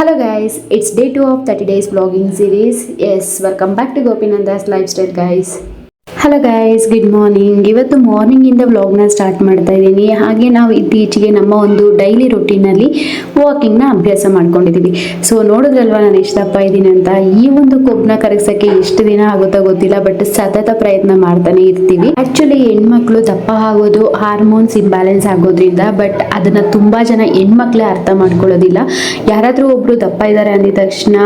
Hello guys, it's day 2 of 30 days vlogging series. Yes, welcome back to Gopinanda's lifestyle guys. Hello guys good morning ಇವತ್ತು ಮಾರ್ನಿಂಗಿಂದ ವ್ಲಾಗ್ನ start ಮಾಡ್ತಾ ಇದ್ದೀನಿ ಹಾಗೆ ನಾವು ಇತ್ತೀಚೆಗೆ ನಮ್ಮ ಒಂದು ಡೈಲಿ ರೊಟೀನಲ್ಲಿ ವಾಕಿಂಗ್ನ ಅಭ್ಯಾಸ ಮಾಡ್ಕೊಂಡಿದ್ದೀವಿ ಸೊ ನೋಡಿದ್ರಲ್ವಾ ನಾನು ಎಷ್ಟು ದಪ್ಪ ಇದ್ದೀನಿ ಅಂತ ಈ ಒಂದು ಕೊಬ್ಬನ ಕರಗಿಸೋಕ್ಕೆ ಎಷ್ಟು ದಿನ ಆಗುತ್ತೋ ಗೊತ್ತಿಲ್ಲ ಬಟ್ ಸತತ ಪ್ರಯತ್ನ ಮಾಡ್ತಾನೆ ಇರ್ತೀವಿ ಆ್ಯಕ್ಚುಲಿ ಹೆಣ್ಮಕ್ಳು ದಪ್ಪ ಆಗೋದು ಹಾರ್ಮೋನ್ಸ್ ಇಂಬ್ಯಾಲೆನ್ಸ್ ಆಗೋದ್ರಿಂದ ಬಟ್ ಅದನ್ನು ತುಂಬ ಜನ ಹೆಣ್ಮಕ್ಳೇ ಅರ್ಥ ಮಾಡ್ಕೊಳ್ಳೋದಿಲ್ಲ ಯಾರಾದರೂ ಒಬ್ಬರು ದಪ್ಪ ಇದ್ದಾರೆ ಅಂದಿದ ತಕ್ಷಣ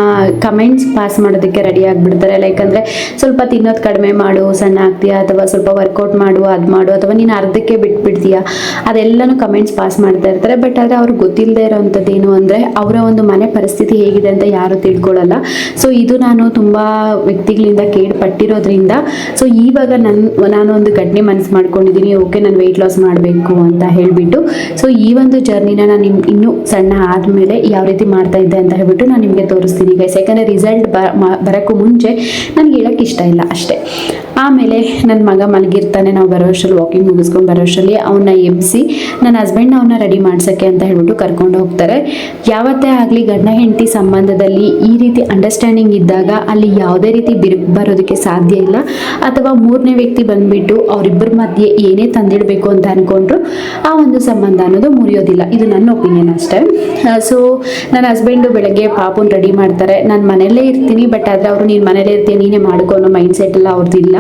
ಕಮೆಂಟ್ಸ್ ಪಾಸ್ ಮಾಡೋದಕ್ಕೆ ರೆಡಿ ಆಗಿಬಿಡ್ತಾರೆ ಲೈಕ್ ಅಂದ್ರೆ ಸ್ವಲ್ಪ ತಿನ್ನೋದು ಕಡಿಮೆ ಮಾಡು ಸಣ್ಣ ಆಗ್ತೀಯಾ ಅಥವಾ ಸ್ವಲ್ಪ ವರ್ಕೌಟ್ ಮಾಡು ಅದು ಮಾಡು ಅಥವಾ ನೀನು ಅರ್ಧಕ್ಕೆ ಬಿಟ್ಬಿಡ್ತೀಯಾ ಅದೆಲ್ಲನೂ ಕಮೆಂಟ್ಸ್ ಪಾಸ್ ಮಾಡ್ತಾ ಇರ್ತಾರೆ ಬಟ್ ಆದರೆ ಅವ್ರಿಗೆ ಗೊತ್ತಿಲ್ಲದೆ ಇರೋವಂಥದ್ದು ಏನು ಅಂದರೆ ಅವರ ಒಂದು ಮನೆ ಪರಿಸ್ಥಿತಿ ಹೇಗಿದೆ ಅಂತ ಯಾರು ತಿಳ್ಕೊಳ್ಳಲ್ಲ ಸೊ ಇದು ನಾನು ತುಂಬ ವ್ಯಕ್ತಿಗಳಿಂದ ಕೇಳ್ಪಟ್ಟಿರೋದ್ರಿಂದ ಸೊ ಇವಾಗ ನನ್ನ ನಾನು ಒಂದು ಘಟನೆ ಮನಸ್ಸು ಮಾಡ್ಕೊಂಡಿದ್ದೀನಿ ಓಕೆ ನಾನು ವೆಯ್ಟ್ ಲಾಸ್ ಮಾಡಬೇಕು ಅಂತ ಹೇಳಿಬಿಟ್ಟು ಸೊ ಈ ಒಂದು ಜರ್ನಿನ ನಾನು ನಿಮ್ ಇನ್ನೂ ಸಣ್ಣ ಆದಮೇಲೆ ಯಾವ ರೀತಿ ಮಾಡ್ತಾ ಇದ್ದೆ ಅಂತ ಹೇಳ್ಬಿಟ್ಟು ನಾನು ನಿಮಗೆ ತೋರಿಸ್ತೀನಿ ಗೈಸ್ ಯಾಕಂದರೆ ರಿಸಲ್ಟ್ ಬರೋಕ್ಕೂ ಮುಂಚೆ ನನಗೆ ಹೇಳೋಕ್ಕೆ ಇಷ್ಟ ಇಲ್ಲ ಅಷ್ಟೇ ಆಮೇಲೆ ನನ್ನ ಮಗ ಮಲಗಿರ್ತಾನೆ ನಾವು ಬರೋ ಅಷ್ಟರಲ್ಲಿ ವಾಕಿಂಗ್ ಮುಗಿಸ್ಕೊಂಡು ಬರೋ ಅಷ್ಟರಲ್ಲಿ ಅವನ್ನ ಎಬ್ಬಿಸಿ ನನ್ನ ಹಸ್ಬೆಂಡ್ನ ಅವನ್ನ ರೆಡಿ ಮಾಡ್ಸೋಕ್ಕೆ ಅಂತ ಹೇಳ್ಬಿಟ್ಟು ಕರ್ಕೊಂಡು ಹೋಗ್ತಾರೆ ಯಾವತ್ತೇ ಆಗಲಿ ಗಂಡ ಹೆಂಡತಿ ಸಂಬಂಧದಲ್ಲಿ ಈ ರೀತಿ ಅಂಡರ್ಸ್ಟ್ಯಾಂಡಿಂಗ್ ಇದ್ದಾಗ ಅಲ್ಲಿ ಯಾವುದೇ ರೀತಿ ಬಿರು ಬರೋದಕ್ಕೆ ಸಾಧ್ಯ ಇಲ್ಲ ಅಥವಾ ಮೂರನೇ ವ್ಯಕ್ತಿ ಬಂದುಬಿಟ್ಟು ಅವರಿಬ್ಬರ ಮಧ್ಯೆ ಏನೇ ತಂದಿಡಬೇಕು ಅಂತ ಅಂದ್ಕೊಂಡ್ರು ಆ ಒಂದು ಸಂಬಂಧ ಅನ್ನೋದು ಮುರಿಯೋದಿಲ್ಲ ಇದು ನನ್ನ ಒಪಿನಿಯನ್ ಅಷ್ಟೇ ಸೊ ನನ್ನ ಹಸ್ಬೆಂಡು ಬೆಳಗ್ಗೆ ಪಾಪುನ ರೆಡಿ ಮಾಡ್ತಾರೆ ನಾನು ಮನೆಯಲ್ಲೇ ಇರ್ತೀನಿ ಬಟ್ ಆದರೆ ಅವರು ನೀನು ಮನೇಲೇ ಇರ್ತೀನಿ ನೀನೇ ಮಾಡ್ಕೊ ಅನ್ನೋ ಮೈಂಡ್ ಸೆಟ್ ಎಲ್ಲ ಅವ್ರದ್ದು ಇಲ್ಲ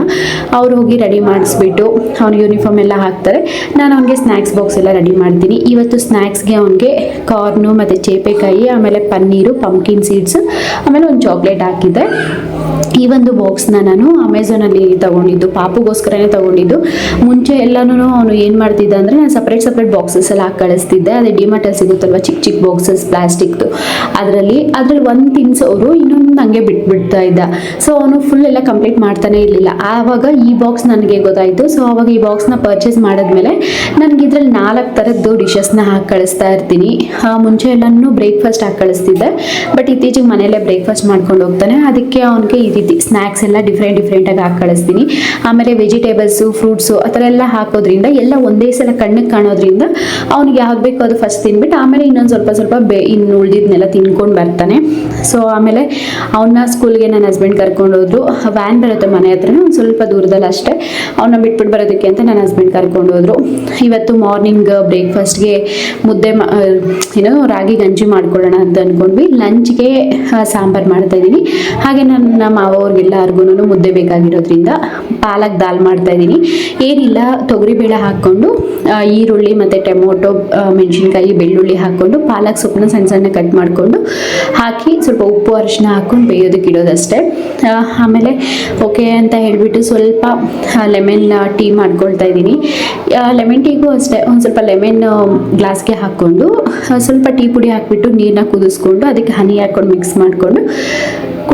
ಅವ್ರು ಹೋಗಿ ರೆಡಿ ಮಾಡಿಸ್ಬಿಟ್ಟು ಅವ್ನು ಯೂನಿಫಾರ್ಮ್ ಎಲ್ಲ ಹಾಕ್ತಾರೆ ನಾನು ಅವನಿಗೆ ಸ್ನ್ಯಾಕ್ಸ್ ಬಾಕ್ಸ್ ಎಲ್ಲ ರೆಡಿ ಮಾಡ್ತೀನಿ ಇವತ್ತು ಸ್ನ್ಯಾಕ್ಸ್ಗೆ ಅವ್ನಿಗೆ ಕಾರ್ನು ಮತ್ತು ಚೇಪೆಕಾಯಿ ಆಮೇಲೆ ಪನ್ನೀರು ಪಂಪ್ಕಿನ್ ಸೀಡ್ಸ್ ಆಮೇಲೆ ಒಂದು ಚಾಕ್ಲೇಟ್ ಹಾಕಿದ್ದೆ ಈ ಒಂದು ಬಾಕ್ಸ್ನ ನಾನು ಅಮೆಝಾನಲ್ಲಿ ತೊಗೊಂಡಿದ್ದು ಪಾಪುಗೋಸ್ಕರನೇ ತೊಗೊಂಡಿದ್ದು ಮುಂಚೆ ಎಲ್ಲನೂ ಅವನು ಏನು ಮಾಡ್ತಿದ್ದೆ ಅಂದರೆ ನಾನು ಸಪ್ರೇಟ್ ಸಪ್ರೇಟ್ ಬಾಕ್ಸಸ್ ಎಲ್ಲ ಹಾಕಿ ಕಳಿಸ್ತಿದ್ದೆ ಅದೇ ಡಿಮಾಟಲ್ಲಿ ಸಿಗುತ್ತಲ್ವ ಚಿಕ್ಕ ಚಿಕ್ಕ ಬಾಕ್ಸಸ್ ಪ್ಲಾಸ್ಟಿಕ್ದು ಅದರಲ್ಲಿ ಅದರಲ್ಲಿ ಒಂದು ತಿನ್ಸೋರು ಇನ್ನೊಂದು ಹಂಗೆ ನನಗೆ ಬಿಟ್ಬಿಡ್ತಾ ಇದ್ದ ಸೊ ಅವನು ಫುಲ್ ಎಲ್ಲ ಕಂಪ್ಲೀಟ್ ಮಾಡ್ತಾನೆ ಇರಲಿಲ್ಲ ಆವಾಗ ಈ ಬಾಕ್ಸ್ ನನಗೆ ಗೊತ್ತಾಯಿತು ಸೊ ಆವಾಗ ಈ ಬಾಕ್ಸ್ನ ಪರ್ಚೇಸ್ ಮಾಡಿದ್ಮೇಲೆ ನನಗೆ ಇದ್ರಲ್ಲಿ ನಾಲ್ಕು ಥರದ್ದು ಡಿಶಸ್ನ ಹಾಕಿ ಕಳಿಸ್ತಾ ಇರ್ತೀನಿ ಮುಂಚೆ ಎಲ್ಲನೂ ಬ್ರೇಕ್ಫಾಸ್ಟ್ ಹಾಕಿ ಕಳಿಸ್ತಿದ್ದೆ ಬಟ್ ಇತ್ತೀಚೆಗೆ ಮನೆಯಲ್ಲೇ ಬ್ರೇಕ್ಫಾಸ್ಟ್ ಮಾಡ್ಕೊಂಡು ಹೋಗ್ತಾನೆ ಅದಕ್ಕೆ ಅವನಿಗೆ ಈ ರೀತಿ ಸ್ನ್ಯಾಕ್ಸ್ ಎಲ್ಲ ಡಿಫ್ರೆಂಟ್ ಡಿಫ್ರೆಂಟಾಗಿ ಹಾಕಿ ಕಳಿಸ್ತೀನಿ ಆಮೇಲೆ ವೆಜಿಟೇಬಲ್ಸು ಫ್ರೂಟ್ಸು ಆ ಥರ ಎಲ್ಲ ಹಾಕೋದ್ರಿಂದ ಎಲ್ಲ ಒಂದೇ ಸಲ ಕಣ್ಣಿಗೆ ಕಾಣೋದ್ರಿಂದ ಅವ್ನಿಗೆ ಯಾವ್ದು ಬೇಕೋ ಅದು ಫಸ್ಟ್ ತಿನ್ಬಿಟ್ಟು ಆಮೇಲೆ ಇನ್ನೊಂದು ಸ್ವಲ್ಪ ಸ್ವಲ್ಪ ಬೇ ಇನ್ನು ಉಳಿದಿದ್ನೆಲ್ಲ ತಿನ್ಕೊಂಡು ಬರ್ತಾನೆ ಸೊ ಆಮೇಲೆ ಅವನ್ನ ಸ್ಕೂಲ್ಗೆ ನನ್ನ ಹಸ್ಬೆಂಡ್ ಕರ್ಕೊಂಡು ಹೋದ್ರು ವ್ಯಾನ್ ಬರುತ್ತೆ ಮನೆ ಹತ್ರ ಒಂದು ಸ್ವಲ್ಪ ದೂರದಲ್ಲಿ ಅಷ್ಟೇ ಅವನ್ನ ಬಿಟ್ಬಿಟ್ಟು ಬರೋದಕ್ಕೆ ಅಂತ ನನ್ನ ಹಸ್ಬೆಂಡ್ ಕರ್ಕೊಂಡು ಹೋದ್ರು ಇವತ್ತು ಮಾರ್ನಿಂಗ್ ಬ್ರೇಕ್ಫಾಸ್ಟ್ಗೆ ಮುದ್ದೆ ಏನೋ ರಾಗಿ ಗಂಜಿ ಮಾಡ್ಕೊಳ್ಳೋಣ ಅಂತ ಅಂದ್ಕೊಂಡ್ವಿ ಲಂಚ್ಗೆ ಸಾಂಬಾರು ಇದ್ದೀನಿ ಹಾಗೆ ನನ್ನ ಮಾವ ಅವ್ರಿಗೆಲ್ಲರಿಗೂ ಮುದ್ದೆ ಬೇಕಾಗಿರೋದ್ರಿಂದ ಪಾಲಕ್ ದಾಲ್ ಮಾಡ್ತಾ ಇದ್ದೀನಿ ಏನಿಲ್ಲ ತೊಗರಿಬೇಳೆ ಹಾಕ್ಕೊಂಡು ಈರುಳ್ಳಿ ಮತ್ತು ಟೊಮೊಟೊ ಮೆಣಸಿನ್ಕಾಯಿ ಬೆಳ್ಳುಳ್ಳಿ ಹಾಕ್ಕೊಂಡು ಪಾಲಕ್ ಸೊಪ್ಪನ್ನ ಸಣ್ಣ ಸಣ್ಣ ಕಟ್ ಮಾಡಿಕೊಂಡು ಹಾಕಿ ಸ್ವಲ್ಪ ಉಪ್ಪು ಅರಿಶಿನ ಹಾಕೊಂಡು ಹಾಕ್ಕೊಂಡು ಬೇಯೋದಕ್ಕೆ ಇಡೋದಷ್ಟೇ ಆಮೇಲೆ ಓಕೆ ಅಂತ ಹೇಳಿಬಿಟ್ಟು ಸ್ವಲ್ಪ ಲೆಮನ್ ಟೀ ಮಾಡ್ಕೊಳ್ತಾ ಇದ್ದೀನಿ ಲೆಮನ್ ಟೀಗೂ ಅಷ್ಟೇ ಒಂದು ಸ್ವಲ್ಪ ಲೆಮನ್ ಗ್ಲಾಸ್ಗೆ ಹಾಕ್ಕೊಂಡು ಸ್ವಲ್ಪ ಟೀ ಪುಡಿ ಹಾಕಿಬಿಟ್ಟು ನೀರನ್ನ ಕುದಿಸ್ಕೊಂಡು ಅದಕ್ಕೆ ಹನಿ ಹಾಕ್ಕೊಂಡು ಮಿಕ್ಸ್ ಮಾಡಿಕೊಂಡು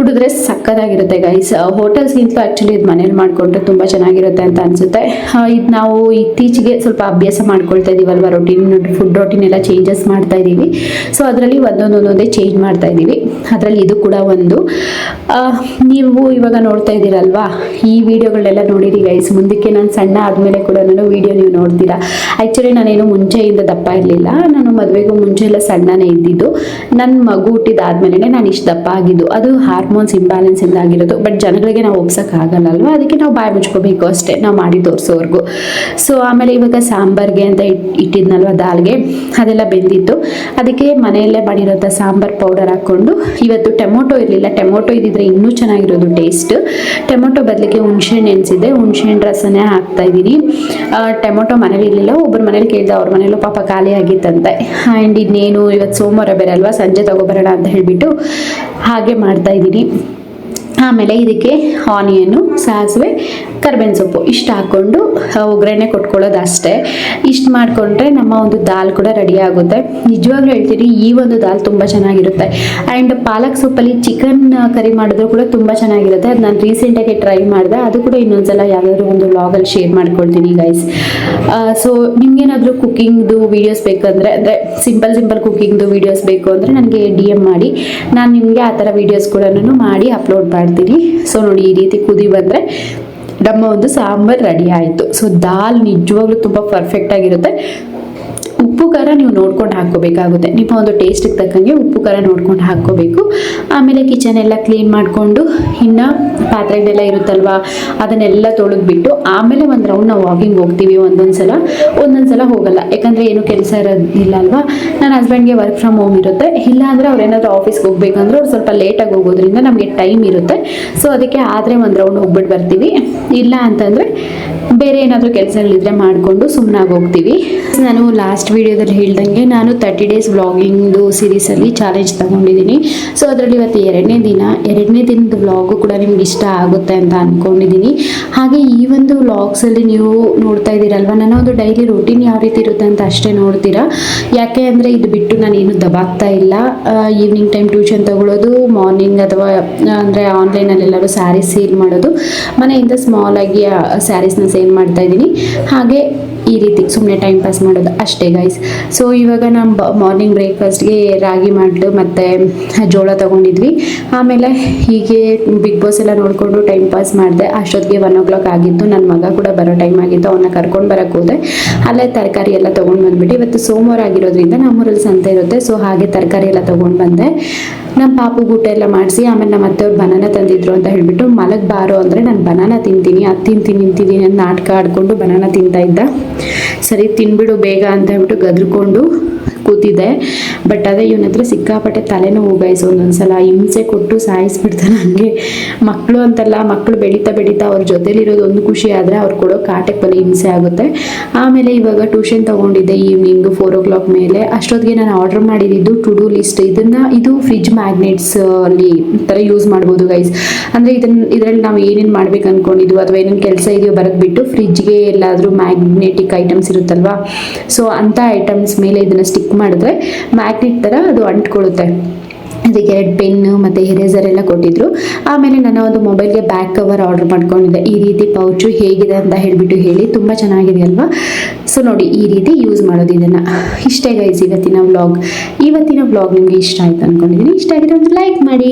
ಕುಡಿದ್ರೆ ಸಕ್ಕದಾಗಿರುತ್ತೆ ಗೈಸ್ ಹೋಟೆಲ್ಸ್ಗಿಂತಲೂ ಆ್ಯಕ್ಚುಲಿ ಇದು ಮನೇಲಿ ಮಾಡಿಕೊಂಡ್ರೆ ತುಂಬ ಚೆನ್ನಾಗಿರುತ್ತೆ ಅಂತ ಅನಿಸುತ್ತೆ ಇದು ನಾವು ಇತ್ತೀಚೆಗೆ ಸ್ವಲ್ಪ ಅಭ್ಯಾಸ ಮಾಡ್ಕೊಳ್ತಾ ಇದ್ದೀವಲ್ವ ರೊಟೀನ್ ಫುಡ್ ರೊಟೀನ್ ಎಲ್ಲ ಚೇಂಜಸ್ ಮಾಡ್ತಾ ಇದ್ದೀವಿ ಸೊ ಅದರಲ್ಲಿ ಒಂದೊಂದೊಂದೊಂದೇ ಚೇಂಜ್ ಮಾಡ್ತಾ ಇದ್ದೀವಿ ಅದರಲ್ಲಿ ಇದು ಕೂಡ ಒಂದು ನೀವು ಇವಾಗ ನೋಡ್ತಾ ಇದ್ದೀರಲ್ವಾ ಈ ವಿಡಿಯೋಗಳನ್ನೆಲ್ಲ ನೋಡಿರಿ ಗೈಸ್ ಮುಂದಕ್ಕೆ ನಾನು ಸಣ್ಣ ಆದಮೇಲೆ ಕೂಡ ನಾನು ವಿಡಿಯೋ ನೀವು ನೋಡ್ತೀರಾ ಆ್ಯಕ್ಚುಲಿ ನಾನೇನು ಮುಂಚೆಯಿಂದ ದಪ್ಪ ಇರಲಿಲ್ಲ ನಾನು ಮದುವೆಗೂ ಮುಂಚೆ ಎಲ್ಲ ಸಣ್ಣನೇ ಇದ್ದಿದ್ದು ನನ್ನ ಮಗು ಹುಟ್ಟಿದಾದ್ಮೇಲೆ ನಾನು ಇಷ್ಟು ದಪ್ಪ ಆಗಿದ್ದು ಅದು ಹಾರ್ ಹಾರ್ಮೋನ್ಸ್ ಇಂಬ್ಯಾಲೆನ್ಸ್ ಇಂದ ಆಗಿರೋದು ಬಟ್ ಜನಗಳಿಗೆ ನಾವು ಆಗಲ್ಲ ಅಲ್ವಾ ಅದಕ್ಕೆ ನಾವು ಬಾಯಿ ಮುಚ್ಕೋಬೇಕು ಅಷ್ಟೇ ನಾವು ಮಾಡಿ ತೋರಿಸೋವರೆಗೂ ಸೊ ಆಮೇಲೆ ಇವಾಗ ಸಾಂಬಾರ್ಗೆ ಅಂತ ಇಟ್ಟಿದ್ನಲ್ವ ದಾಲ್ಗೆ ಅದೆಲ್ಲ ಬೆಂದಿತ್ತು ಅದಕ್ಕೆ ಮನೆಯಲ್ಲೇ ಮಾಡಿರೋಂಥ ಸಾಂಬಾರ್ ಪೌಡರ್ ಹಾಕ್ಕೊಂಡು ಇವತ್ತು ಟೊಮೊಟೊ ಇರಲಿಲ್ಲ ಟೊಮೊಟೊ ಇದ್ದಿದ್ರೆ ಇನ್ನೂ ಚೆನ್ನಾಗಿರೋದು ಟೇಸ್ಟ್ ಟೊಮೊಟೊ ಬದಲಿಗೆ ಹುಣ್ಸೆಹಣ್ಣು ನೆನೆಸಿದೆ ಹುಣ್ಸೆಹಣ್ಣು ರಸನೇ ಹಾಕ್ತಾ ಇದ್ದೀನಿ ಟೊಮೊಟೊ ಮನೇಲಿ ಇರಲಿಲ್ಲ ಒಬ್ಬರು ಮನೇಲಿ ಕೇಳಿದೆ ಅವ್ರ ಮನೇಲೂ ಪಾಪ ಖಾಲಿ ಆಗಿತ್ತಂತೆ ಆ್ಯಂಡ್ ಇನ್ನೇನು ಇವತ್ತು ಸೋಮವಾರ ಬೇರೆ ಅಲ್ವಾ ಸಂಜೆ ತಗೋಬರೋಣ ಅಂತ ಹೇಳಿಬಿಟ್ಟು ಹಾಗೆ ಮಾಡ್ತಾ ಇದ್ದೀನಿ நன்றி ಆಮೇಲೆ ಇದಕ್ಕೆ ಆನಿಯನ್ನು ಸಾಸಿವೆ ಕರ್ಬೇವಿನ ಸೊಪ್ಪು ಇಷ್ಟು ಹಾಕ್ಕೊಂಡು ಒಗ್ಗರಣೆ ಕೊಟ್ಕೊಳ್ಳೋದು ಅಷ್ಟೇ ಇಷ್ಟು ಮಾಡಿಕೊಂಡ್ರೆ ನಮ್ಮ ಒಂದು ದಾಲ್ ಕೂಡ ರೆಡಿ ಆಗುತ್ತೆ ನಿಜವಾಗ್ಲೂ ಹೇಳ್ತೀನಿ ಈ ಒಂದು ದಾಲ್ ತುಂಬ ಚೆನ್ನಾಗಿರುತ್ತೆ ಆ್ಯಂಡ್ ಪಾಲಕ್ ಸೊಪ್ಪಲ್ಲಿ ಚಿಕನ್ ಕರಿ ಮಾಡಿದ್ರು ಕೂಡ ತುಂಬ ಚೆನ್ನಾಗಿರುತ್ತೆ ಅದು ನಾನು ರೀಸೆಂಟಾಗಿ ಟ್ರೈ ಮಾಡಿದೆ ಅದು ಕೂಡ ಇನ್ನೊಂದ್ಸಲ ಯಾವುದಾದ್ರು ಒಂದು ವ್ಲಾಗಲ್ಲಿ ಶೇರ್ ಮಾಡ್ಕೊಳ್ತೀನಿ ಗೈಸ್ ಸೊ ನಿಮ್ಗೇನಾದರೂ ಕುಕ್ಕಿಂಗ್ದು ವೀಡಿಯೋಸ್ ಬೇಕಂದರೆ ಅಂದರೆ ಸಿಂಪಲ್ ಸಿಂಪಲ್ ಕುಕ್ಕಿಂಗ್ದು ವೀಡಿಯೋಸ್ ಬೇಕು ಅಂದರೆ ನನಗೆ ಡಿ ಎಮ್ ಮಾಡಿ ನಾನು ನಿಮಗೆ ಆ ಥರ ವೀಡಿಯೋಸ್ ಕೂಡ ಮಾಡಿ ಅಪ್ಲೋಡ್ ಮಾಡಿ ಮಾಡ್ತೀನಿ ಸೊ ನೋಡಿ ಈ ರೀತಿ ಕುದಿ ಬಂದರೆ ನಮ್ಮ ಒಂದು ಸಾಂಬಾರ್ ರೆಡಿ ಆಯಿತು ಸೊ ದಾಲ್ ನಿಜವಾಗ್ಲೂ ತುಂಬ ಪರ್ಫೆಕ್ಟ್ ಆಗಿರುತ್ತೆ ಉಪ್ಪು ಖಾರ ನೀವು ನೋಡ್ಕೊಂಡು ಹಾಕ್ಕೋಬೇಕಾಗುತ್ತೆ ನಿಮ್ಮ ಒಂದು ಟೇಸ್ಟಿಗೆ ತಕ್ಕಂಗೆ ಉಪ್ಪು ಖಾರ ನೋಡ್ಕೊಂಡು ಹಾಕ್ಕೋಬೇಕು ಆಮೇಲೆ ಕಿಚನ್ ಎಲ್ಲ ಕ್ಲೀನ್ ಮಾಡಿಕೊಂಡು ಇನ್ನು ಪಾತ್ರೆಗಳೆಲ್ಲ ಇರುತ್ತಲ್ವಾ ಅದನ್ನೆಲ್ಲ ತೊಳೆದ್ಬಿಟ್ಟು ಆಮೇಲೆ ಒಂದು ರೌಂಡ್ ನಾವು ವಾಕಿಂಗ್ ಹೋಗ್ತೀವಿ ಒಂದೊಂದು ಸಲ ಒಂದೊಂದು ಸಲ ಹೋಗಲ್ಲ ಯಾಕಂದರೆ ಏನು ಕೆಲಸ ಇರೋದಿಲ್ಲ ಅಲ್ವಾ ನನ್ನ ಹಸ್ಬೆಂಡ್ಗೆ ವರ್ಕ್ ಫ್ರಮ್ ಹೋಮ್ ಇರುತ್ತೆ ಇಲ್ಲ ಅಂದರೆ ಏನಾದರೂ ಆಫೀಸ್ಗೆ ಹೋಗ್ಬೇಕಂದ್ರೆ ಅವ್ರು ಸ್ವಲ್ಪ ಲೇಟಾಗಿ ಹೋಗೋದ್ರಿಂದ ನಮಗೆ ಟೈಮ್ ಇರುತ್ತೆ ಸೊ ಅದಕ್ಕೆ ಆದರೆ ಒಂದು ರೌಂಡ್ ಹೋಗ್ಬಿಟ್ಟು ಬರ್ತೀವಿ ಇಲ್ಲ ಅಂತಂದರೆ ಬೇರೆ ಏನಾದರೂ ಕೆಲಸಗಳಿದ್ರೆ ಮಾಡಿಕೊಂಡು ಸುಮ್ಮನಾಗಿ ಹೋಗ್ತೀವಿ ನಾನು ಲಾಸ್ಟ್ ಲಾಸ್ಟ್ ವೀಡಿಯೋದಲ್ಲಿ ಹೇಳ್ದಂಗೆ ನಾನು ತರ್ಟಿ ಡೇಸ್ ವ್ಲಾಗಿಂಗ್ದು ಸೀರೀಸಲ್ಲಿ ಚಾಲೆಂಜ್ ತಗೊಂಡಿದ್ದೀನಿ ಸೊ ಅದರಲ್ಲಿ ಇವತ್ತು ಎರಡನೇ ದಿನ ಎರಡನೇ ದಿನದ ವ್ಲಾಗು ಕೂಡ ನಿಮ್ಗೆ ಇಷ್ಟ ಆಗುತ್ತೆ ಅಂತ ಅಂದ್ಕೊಂಡಿದ್ದೀನಿ ಹಾಗೆ ಈ ಒಂದು ವ್ಲಾಗ್ಸಲ್ಲಿ ನೀವು ನೋಡ್ತಾ ಇದ್ದೀರಲ್ವ ನಾನು ಒಂದು ಡೈಲಿ ರೂಟೀನ್ ಯಾವ ರೀತಿ ಇರುತ್ತೆ ಅಂತ ಅಷ್ಟೇ ನೋಡ್ತೀರಾ ಯಾಕೆ ಅಂದರೆ ಇದು ಬಿಟ್ಟು ನಾನೇನು ದಬಾಗ್ತಾ ಇಲ್ಲ ಈವ್ನಿಂಗ್ ಟೈಮ್ ಟ್ಯೂಷನ್ ತಗೊಳ್ಳೋದು ಮಾರ್ನಿಂಗ್ ಅಥವಾ ಅಂದರೆ ಆನ್ಲೈನಲ್ಲಿ ಎಲ್ಲರೂ ಸ್ಯಾರೀಸ್ ಸೇಲ್ ಮಾಡೋದು ಮನೆಯಿಂದ ಸ್ಮಾಲಾಗಿ ಸ್ಯಾರೀಸ್ನ ಸೇಲ್ ಮಾಡ್ತಾ ಇದ್ದೀನಿ ಹಾಗೆ ಸುಮ್ಮನೆ ಟೈಮ್ ಪಾಸ್ ಮಾಡೋದು ಅಷ್ಟೇ ಗೈಸ್ ಸೊ ಇವಾಗ ನಮ್ಮ ಮಾರ್ನಿಂಗ್ ಬ್ರೇಕ್ಫಾಸ್ಟ್ಗೆ ರಾಗಿ ಮಾಡಲು ಮತ್ತು ಜೋಳ ತೊಗೊಂಡಿದ್ವಿ ಆಮೇಲೆ ಹೀಗೆ ಬಿಗ್ ಬಾಸ್ ಎಲ್ಲ ನೋಡಿಕೊಂಡು ಟೈಮ್ ಪಾಸ್ ಮಾಡಿದೆ ಅಷ್ಟೊತ್ತಿಗೆ ಒನ್ ಓ ಕ್ಲಾಕ್ ಆಗಿತ್ತು ನನ್ನ ಮಗ ಕೂಡ ಬರೋ ಟೈಮ್ ಆಗಿತ್ತು ಅವನ್ನ ಕರ್ಕೊಂಡು ಬರೋಕ್ಕೆ ಹೋದೆ ಅಲ್ಲೇ ತರಕಾರಿ ಎಲ್ಲ ತೊಗೊಂಡು ಬಂದ್ಬಿಟ್ಟು ಇವತ್ತು ಸೋಮವಾರ ಆಗಿರೋದ್ರಿಂದ ನಮ್ಮೂರಲ್ಲಿ ಸಂತೆ ಇರುತ್ತೆ ಸೊ ಹಾಗೆ ತರಕಾರಿ ಎಲ್ಲ ತೊಗೊಂಡು ಬಂದೆ ನಮ್ಮ ಪಾಪು ಊಟ ಎಲ್ಲ ಮಾಡಿಸಿ ಆಮೇಲೆ ನಮ್ಮ ಅತ್ತೆಯವ್ರು ಬನಾನ ತಂದಿದ್ರು ಅಂತ ಹೇಳಿಬಿಟ್ಟು ಬಾರೋ ಅಂದರೆ ನಾನು ಬನಾನ ತಿಂತೀನಿ ಅದು ತಿಂತೀನಿ ನಿಂತಿದ್ದೀನಿ ಅಂತ ನಾಟಕ ಆಡಿಕೊಂಡು ಬನಾನ ತಿಂತಾ ಇದ್ದ ಸರಿ ತಿನ್ಬಿಡು ಬೇಗ ಅಂತ ಹೇಳ್ಬಿಟ್ಟು ಗದ್ರಿಕೊಂಡು ಕೂತಿದ್ದೆ ಬಟ್ ಅದೇ ಇವನ ಹತ್ರ ಸಿಕ್ಕಾಪಟ್ಟೆ ತಲೆನೋವು ಗೈಸ್ ಒಂದೊಂದ್ಸಲ ಹಿಂಸೆ ಕೊಟ್ಟು ಸಾಯಿಸ್ಬಿಡ್ತಾನೆ ಹಂಗೆ ಮಕ್ಕಳು ಅಂತಲ್ಲ ಮಕ್ಕಳು ಬೆಳೀತಾ ಬೆಳೀತಾ ಅವ್ರ ಜೊತೆಲಿರೋದು ಒಂದು ಖುಷಿ ಆದರೆ ಅವ್ರು ಕೊಡೋ ಕಾಟಕ್ಕೆ ಬಲಿ ಹಿಂಸೆ ಆಗುತ್ತೆ ಆಮೇಲೆ ಇವಾಗ ಟ್ಯೂಷನ್ ತೊಗೊಂಡಿದ್ದೆ ಈವ್ನಿಂಗ್ ಫೋರ್ ಓ ಕ್ಲಾಕ್ ಮೇಲೆ ಅಷ್ಟೊತ್ತಿಗೆ ನಾನು ಆರ್ಡರ್ ಮಾಡಿದ್ದು ಟು ಡೂ ಲಿಸ್ಟ್ ಇದನ್ನು ಇದು ಫ್ರಿಜ್ ಮ್ಯಾಗ್ನೆಟ್ಸ್ ಅಲ್ಲಿ ಥರ ಯೂಸ್ ಮಾಡ್ಬೋದು ಗೈಸ್ ಅಂದರೆ ಇದನ್ನ ಇದರಲ್ಲಿ ನಾವು ಏನೇನು ಮಾಡ್ಬೇಕು ಅನ್ಕೊಂಡಿದ್ವು ಅಥವಾ ಏನೇನು ಕೆಲಸ ಇದೆಯೋ ಬರೆದ್ಬಿಟ್ಟು ಫ್ರಿಜ್ಗೆ ಎಲ್ಲಾದರೂ ಮ್ಯಾಗ್ನೆಟಿಕ್ ಐಟಮ್ಸ್ ಇರುತ್ತಲ್ವಾ ಸೊ ಅಂಥ ಐಟಮ್ಸ್ ಮೇಲೆ ಇದನ್ನು ಸ್ಟಿಕ್ ಸ್ಟಿಕ್ ಮಾಡಿದ್ರೆ ಮ್ಯಾಗ್ನೆಟ್ ಥರ ಅದು ಅಂಟ್ಕೊಳ್ಳುತ್ತೆ ಅದಕ್ಕೆ ಎರಡು ಪೆನ್ನು ಮತ್ತು ಎರೇಸರ್ ಎಲ್ಲ ಕೊಟ್ಟಿದ್ರು ಆಮೇಲೆ ನಾನು ಒಂದು ಮೊಬೈಲ್ಗೆ ಬ್ಯಾಕ್ ಕವರ್ ಆರ್ಡರ್ ಮಾಡ್ಕೊಂಡಿದ್ದೆ ಈ ರೀತಿ ಪೌಚು ಹೇಗಿದೆ ಅಂತ ಹೇಳಿಬಿಟ್ಟು ಹೇಳಿ ತುಂಬ ಚೆನ್ನಾಗಿದೆ ಅಲ್ವಾ ಸೊ ನೋಡಿ ಈ ರೀತಿ ಯೂಸ್ ಮಾಡೋದು ಇದನ್ನು ಇಷ್ಟೇ ಗೈಸ್ ಇವತ್ತಿನ ವ್ಲಾಗ್ ಇವತ್ತಿನ ವ್ಲಾಗ್ ನಿಮಗೆ ಇಷ್ಟ ಆಯಿತು ಅಂದ್ಕೊಂಡಿದ್ದೀನಿ ಇಷ್ಟ ಆಗಿದೆ ಒಂದು ಲೈಕ್ ಮಾಡಿ